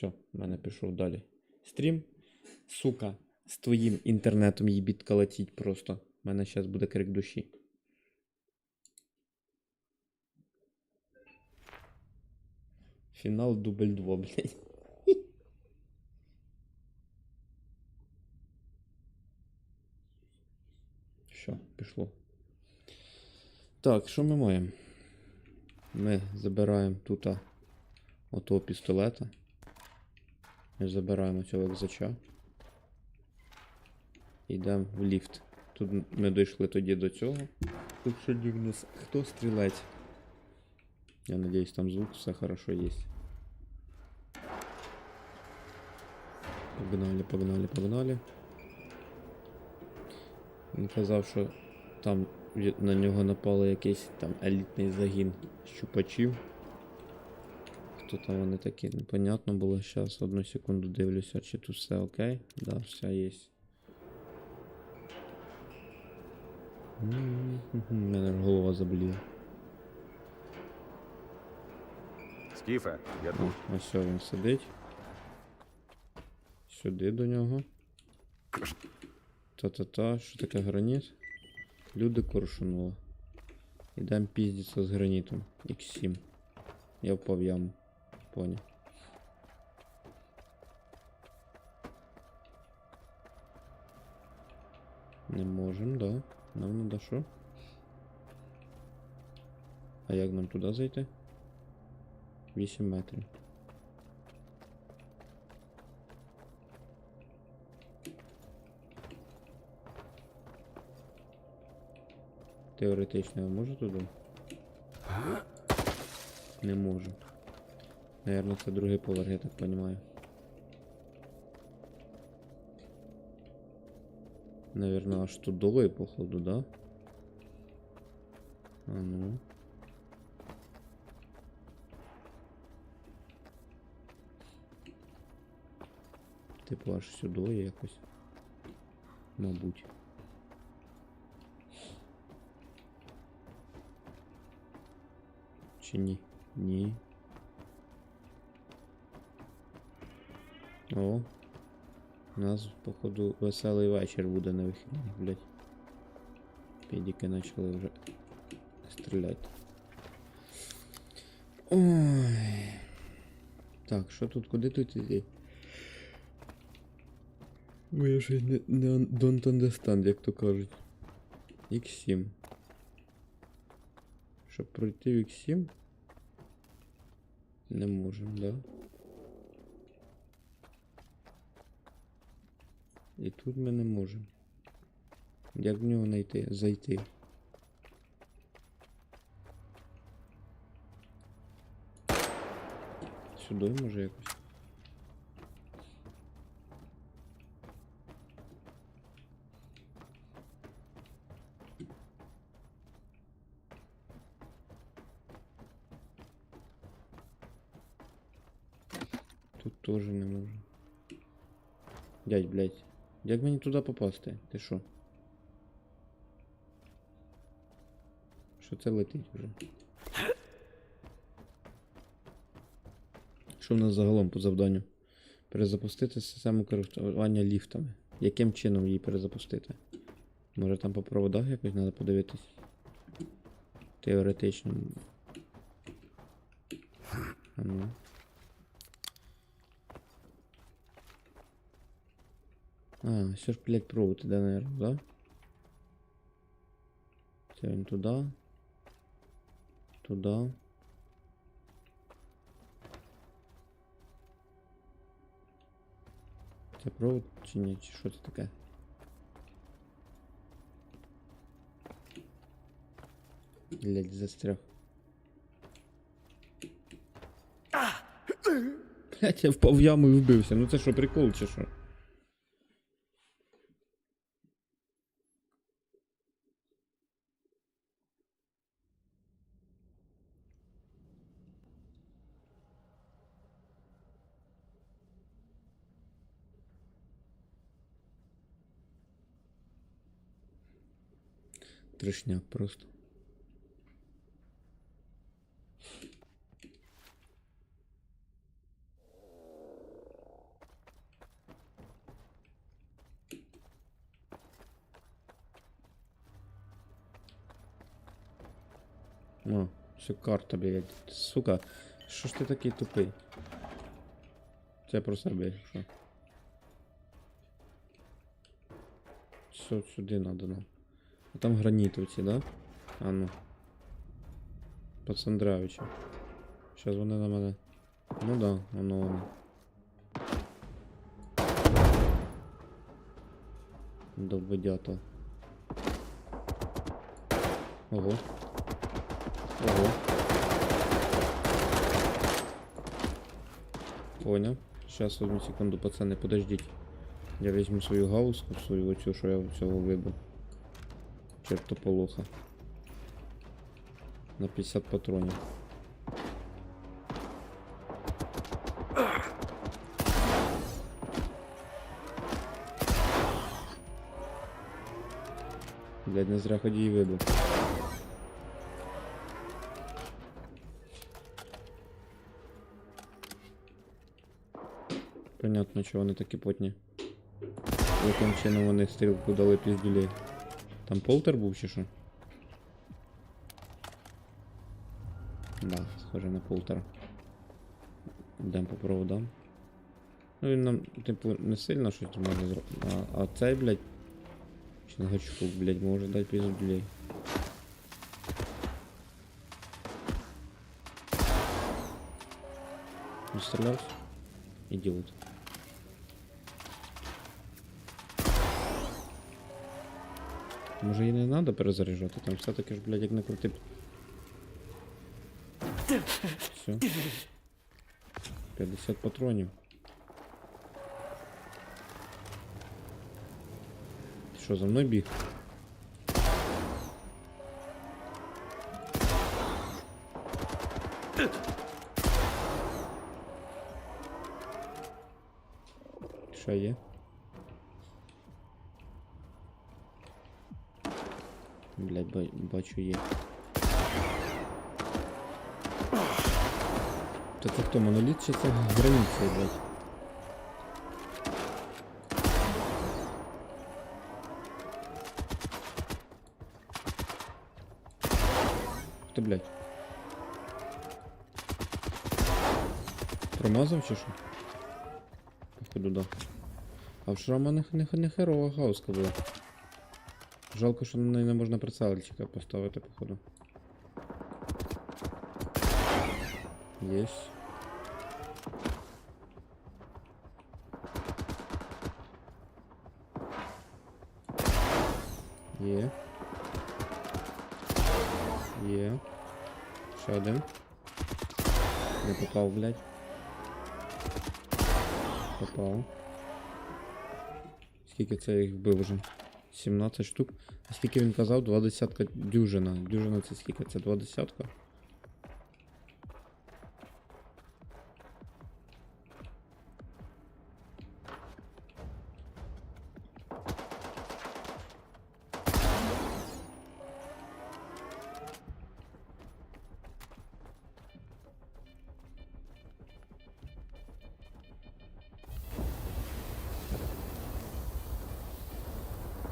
Все, в мене пішов далі. Стрім. Сука, з твоїм інтернетом їбіт калатіть просто. У мене зараз буде крик душі. Фінал дубль 2, блядь. Що, пішло. Так, що ми маємо? Ми забираємо тут отого пістолета. Забираємо цього екзача. Йдемо в ліфт. Тут ми дійшли тоді до цього. Тут сьогодні в нас хто стрілець? Я надіюсь, там звук все хорошо є. Погнали, погнали, погнали. Він казав, що там на нього напало якийсь там елітний загін щупачів. Хто там вони такі? Непонятно було. Зараз одну секунду дивлюся, чи тут все окей. Да, все є. У мене голова заболіла. Скіфе, я тут. ось він сидить. Сюди до нього. Та-та-та, що таке граніт? Люди коршунули. Ідем піздіться з гранітом. X7. Я впав в яму. Поняв. Не можем, да. Нам надо що? А як нам туди зайти? 8 метрів. Теоретично я можу туди? Не можу. Наверно, це другий поверх, я так понимаю. Наверно, аж тут долой, походу, да? А ну. Типу аж сюди якось. Мабуть. Чи ні? Ні. О. У нас, походу, веселий вечір буде на вихідних, блядь. Підіки почали вже стріляти. Ой. Так, що тут, куди тут іти? Бо я ще не, не don't understand, як то кажуть. X7. Щоб пройти в X7. Не можемо, да? І тут ми не можемо. Як в нього знайти? Зайти? Сюди може якось? Тут теж не можу. Дядь, блядь. Як мені туди попасти? Ти що? Що це летить вже? Що в нас загалом по завданню? Перезапустити систему користування ліфтами. Яким чином її перезапустити? Може там по проводах якось треба подивитись? Теоретично. А ну. А, все ж, блядь, провод іде, наверное, да? Це він туди. Туди. Це провод чи ні? Чи що це таке? Блядь, застряг. Блядь, я впав в яму і вбився. Ну це що, прикол чи що? Трешняк просто. О, все карта, блядь. Сука, що ж ти такий тупий? Тебя просто блядь, що? Все, сюди надо нам. А там гранітовці, да? А ну. Пацандравича. Сейчас вони на мене. Ну да, воно воно. Довбедята. Ого. Ого. Понял. Сейчас одну секунду, пацаны, подождите. Я візьму свою гауску, свою оцю, що я цього вибив. Чертополоха. На 50 патронів. Блядь, не зря ході і вибив. Понятно, чого вони такі потні. Яким чином вони стрілку дали піздюлей. Там полтер був чи що? Да, схоже на полтера. Йдемо по проводам. Ну він нам, типу, не сильно щось може зробити. А, а цей, блядь. Чингачук, блядь, може дати піздюлей. Не стрілявся? Ідіот. Може її не треба перезаряджати, там все-таки ж, блядь, як не крути. Все. 50 патронів. Ти що, за мною біг? Що є? Бачу є. Та це хто, моноліт чи це границя, блядь? Хто, блядь? Промазав чи що? Походу, да. А в шрама не, не, не херова гауска була. Жалко, що на неї не можна прицельчика поставити, походу. Єсть. Є. Є. Ще один. Не попав, блядь. Попав. Скільки це їх вбив вже? 17 штук. А скільки він казав? Два десятка дюжина. Дюжина це скільки? Це два десятка?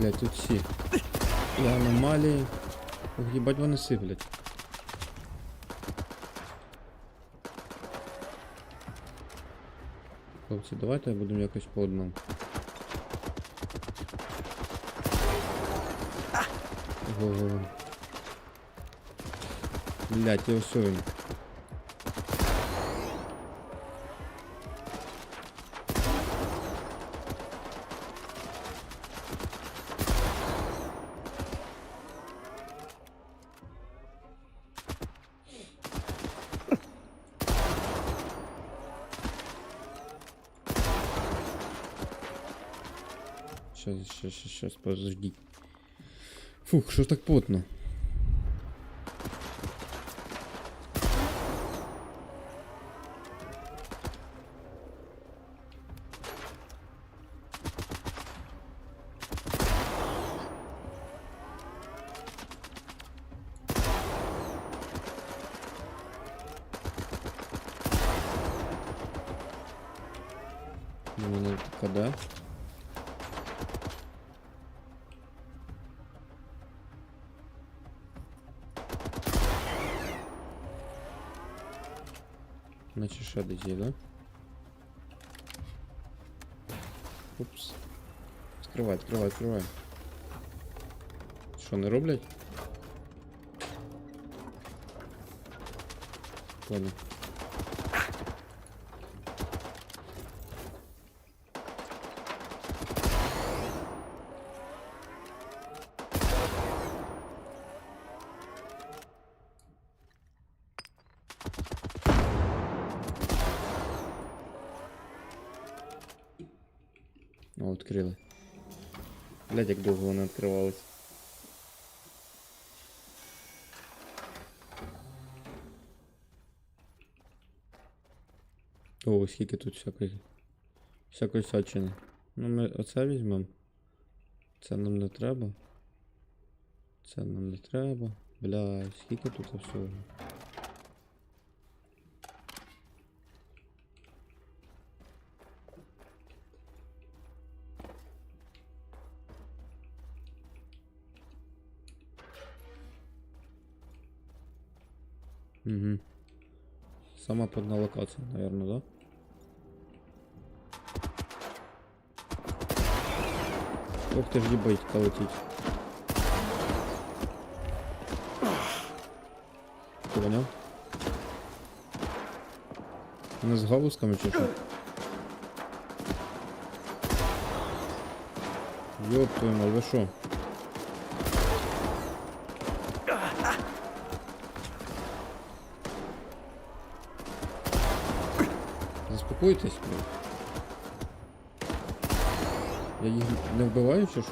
Блять, тут всі. І аномалії. Ох, їбать вони сиплять. Хлопці, давайте будемо якось по одному. Ого. Блять, я ось він. Сейчас, сейчас, сейчас, подожди. Фух, що так потно? У мене КД. Наче ще десь є, да? Упс. Відкривай, відкривай, відкривай. Що, не роблять? Понял. О, відкрили. Блядь, як довго вони відкривались. О, скільки тут всякої. Всякої сячини. Ну ми оце візьмемо. Це нам не треба. Це нам не треба. Бля, скільки тут всього. Угу. Сама подна локація, наверное, да? Ох ти ж їбать летить. Поняв? Не з галузками чи що? Ёб твою мать, ви що? Заспокойтесь, блядь. Я їх не вбиваю чи що?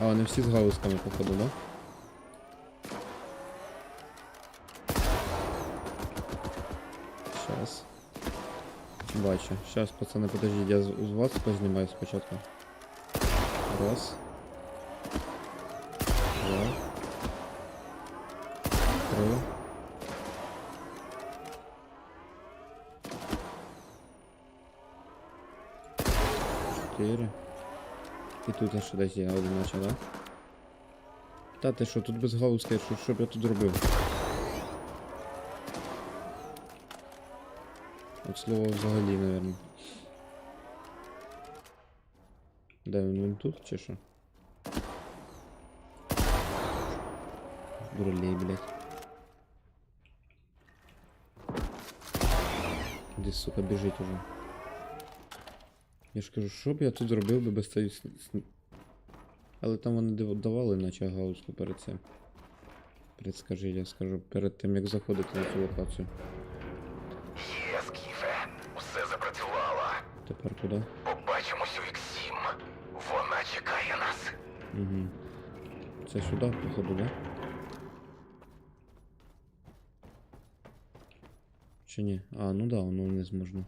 А, вони всі з галузками, походу, да? Щас. Бачу. Щас, пацани, подождіть, я з вас познімаю спочатку. Раз. І тут ще десь є одиначе, да? Та ти що, тут без галузки, що, що б я тут робив? От слово взагалі, наверное. Де він, він тут чи що? Дуралей, блядь. Десь, сука, біжить уже. Я ж кажу, що б я тут зробив би без цієї сн... сн- Але там вони давали наче гаузку перед цим. Перед, скажи, я скажу, перед тим як заходити на цю локацію. Є, Скіфе, усе запрацювало. Тепер куди? Побачимось у Іксім. Вона чекає нас. Угу. Це сюди, походу, да? Чи ні? А, ну да, воно вниз можна.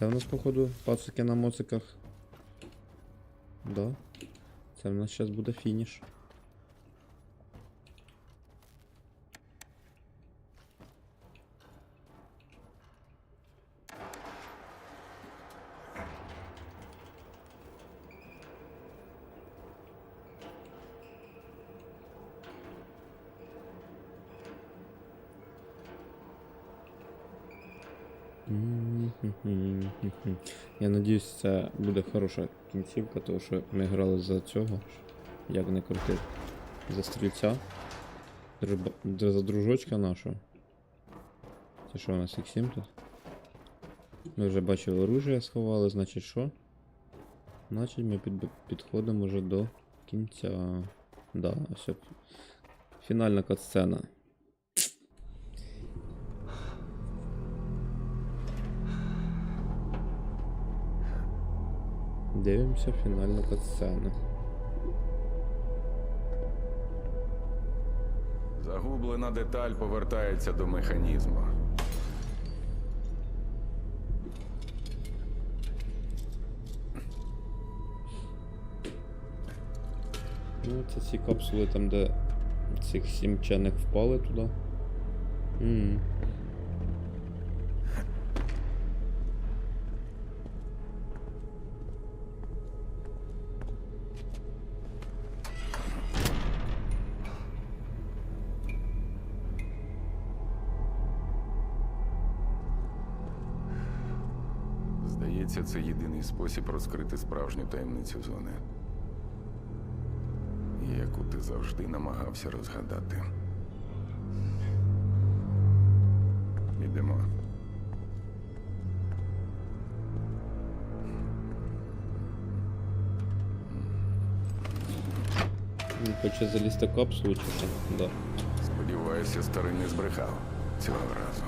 Це в нас, походу, пацики на моциках. Да. Це в нас зараз буде фініш. Я надіюсь, це буде хороша кінцівка, тому що ми грали за цього, як не крути, за стрільця, Дружба- др- за дружочка нашого. Це що у нас X7 тут? Ми вже бачили оружие сховали, значить що? Значить ми під, підходимо вже до кінця. Да, все. Фінальна катсцена. Дивимося фінальну катсцену. Загублена деталь повертається до механізму. Ну, це ці капсули там, де цих сім впали туди. М. єдиний спосіб розкрити справжню таємницю зони. Яку ти завжди намагався розгадати. Ідемо. Він хоче залізти капсулу чи що? Да. Сподіваюся, старий не збрехав цього разу.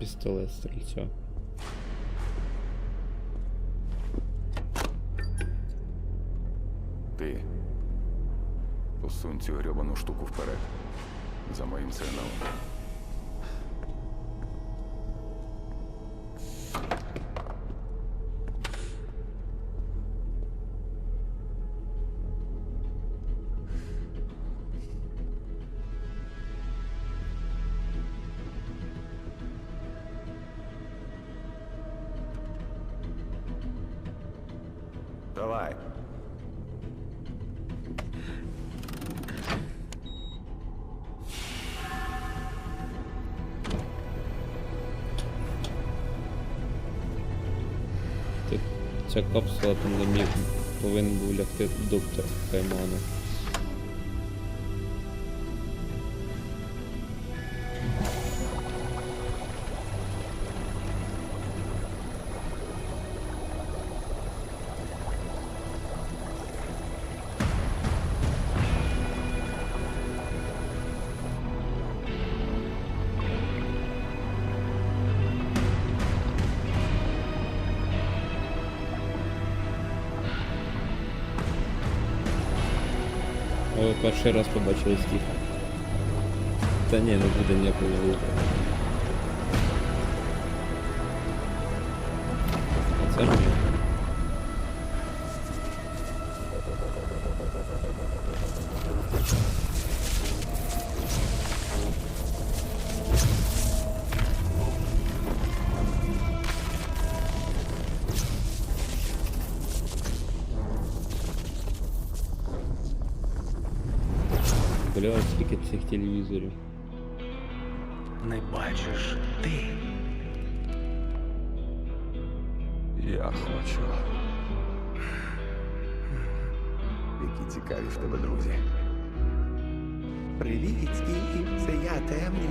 Пістолет стрільця. Ти посунь цю грьобану штуку вперед. За моїм сигналом. Ця капсула міг повинен був лягти доктор Кайману. О, перший тихо. Та ні, не буде ніякого звуку. Це ж цих телевізорів. Не бачиш ти. Я хочу. Які цікаві в тебе друзі. Привіт, Стів, це я темний.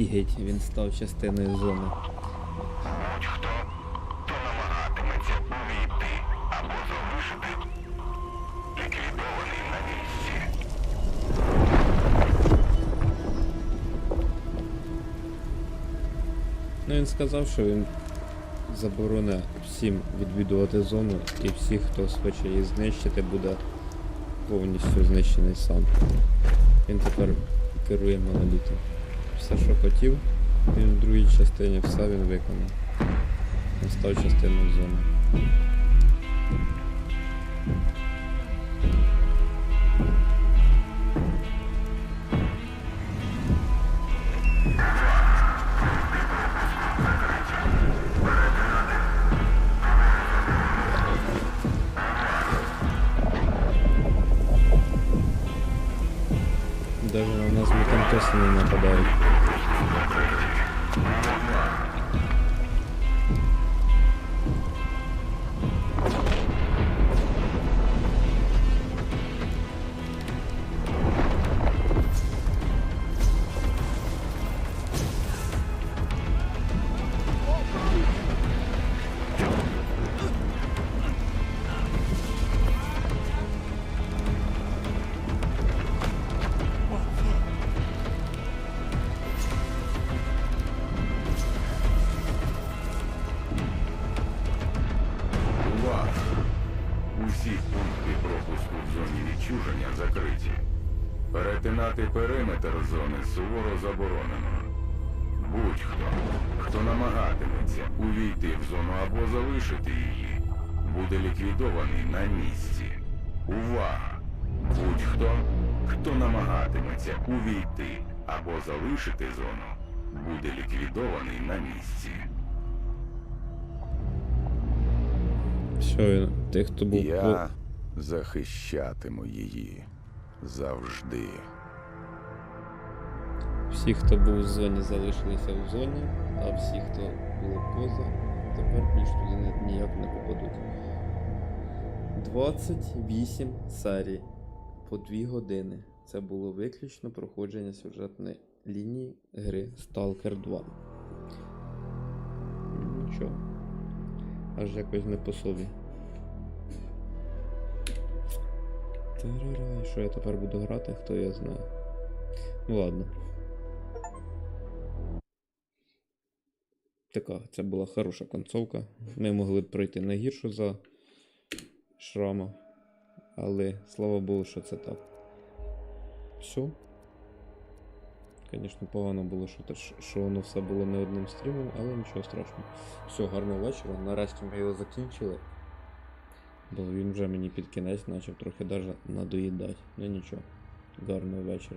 Офігеть, він став частиною зони. Будь-хто, хто намагатиметься увійти або залишити, ліквідований на місці. Ну він сказав, що він забороне всім відвідувати зону і всіх, хто схоче її знищити, буде повністю знищений сам. Він тепер керує монолітом. Все, що хотів, він в другій частині все він виконав. Він став частиною зони. Суворо заборонено. Будь-хто, хто намагатиметься увійти в зону або залишити її, буде ліквідований на місці. Увага! Будь-хто, хто намагатиметься увійти або залишити зону, буде ліквідований на місці. Все, тих, хто був. Я захищатиму її завжди. Всі, хто був в зоні, залишилися в зоні, а всі, хто були поза, тепер більш туди ніяк не попадуть. 28 серій по 2 години. Це було виключно проходження сюжетної лінії гри Stalker 2. Нічого. Аж якось не по собі. І що я тепер буду грати, хто я знає. Ну ладно. Така, це була хороша концовка. Ми могли б пройти не гіршу за шрама. Але слава Богу, що це так. Все. Звісно, погано було, що, те, що воно все було не одним стрімом, але нічого страшного. Все, гарного вечора. Нарешті ми його закінчили. Бо він вже мені під кінець почав трохи даже надоїдати. Ну нічого. Гарного вечора.